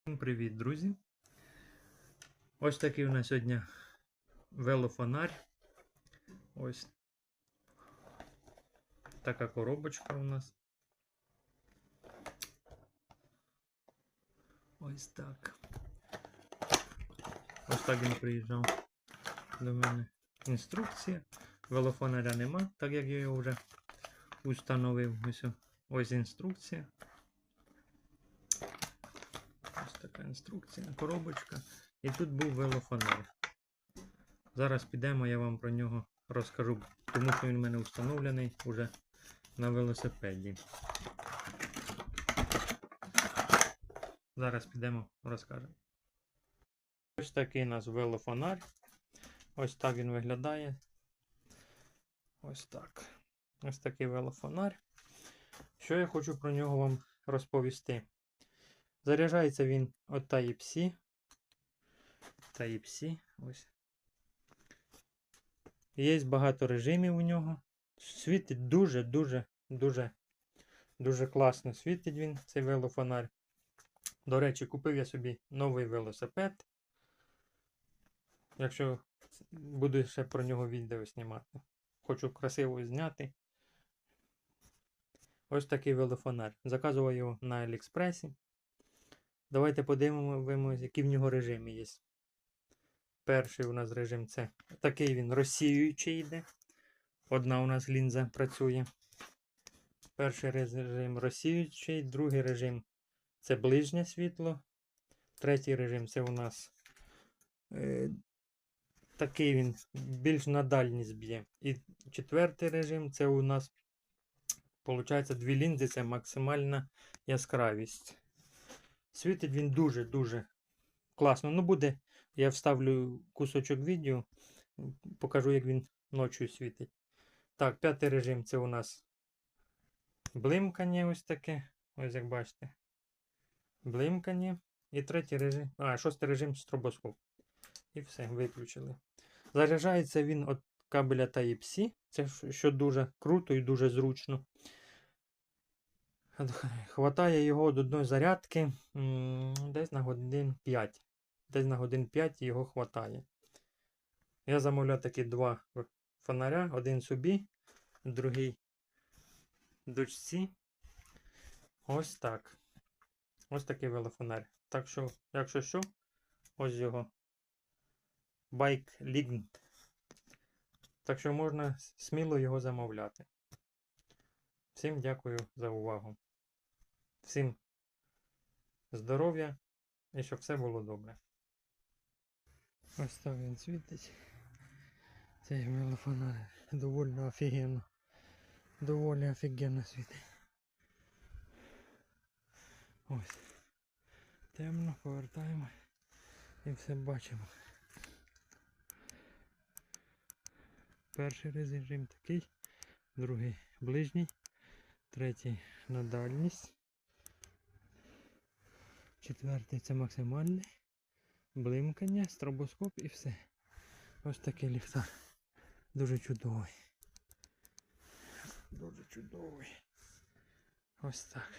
Всім привіт, друзі! Ось такий у нас сьогодні велофонарь. Ось така коробочка у нас. Ось так. Ось так він приїжджав до мене. Інструкція. Велофонаря нема, так як я його вже установив. Ось, ось інструкція. Ось така інструкція, коробочка. І тут був велофонар. Зараз підемо, я вам про нього розкажу, тому що він у мене встановлений уже на велосипеді. Зараз підемо розкажемо. Ось такий у нас велофонар. Ось так він виглядає. Ось так. Ось такий велофонар. Що я хочу про нього вам розповісти? Заряджається він от Type-C. Type-C. Ось. Є багато режимів у нього. Світить дуже-дуже, дуже, дуже класно світить він, цей велофонар. До речі, купив я собі новий велосипед. Якщо буду ще про нього відео знімати. Хочу красиво зняти. Ось такий велофонар. Заказував його на Аліекспресі. Давайте подивимося, які в нього режими є. Перший у нас режим це такий він розсіюючий йде. Одна у нас лінза працює. Перший режим розсіюючий, другий режим це ближнє світло. Третій режим це у нас е, такий він більш на дальність б'є. І четвертий режим це у нас, виходить, дві лінзи це максимальна яскравість. Світить він дуже-дуже класно. Ну, буде, я вставлю кусочок відео, покажу, як він ночі світить. Так, п'ятий режим це у нас блимкання ось таке. Ось як бачите. Блимкання. І третій режим. А, шостий режим стробоскоп. І все, виключили. Заряджається він від кабеля Type-C. Це що дуже круто і дуже зручно. Хватає його до одної зарядки десь на годин 5. Десь на годин 5 його хватає. Я замовляв такі два фонаря, один собі, другий дочці. Ось так. Ось такий велофонар. Так що, якщо що, ось його Bike Lignt. Так що можна сміло його замовляти. Всім дякую за увагу. Всім здоров'я і щоб все було добре. Ось так він світить. Цей мелофонар доволі офігенно. Доволі офігенно світить. Ось. Темно, повертаємо і все бачимо. Перший режим такий, другий ближній, третій на дальність. Четвертий це максимальне. Блимкання, стробоскоп і все. Ось такий ліфтар. Дуже чудовий. Дуже чудовий. Ось так.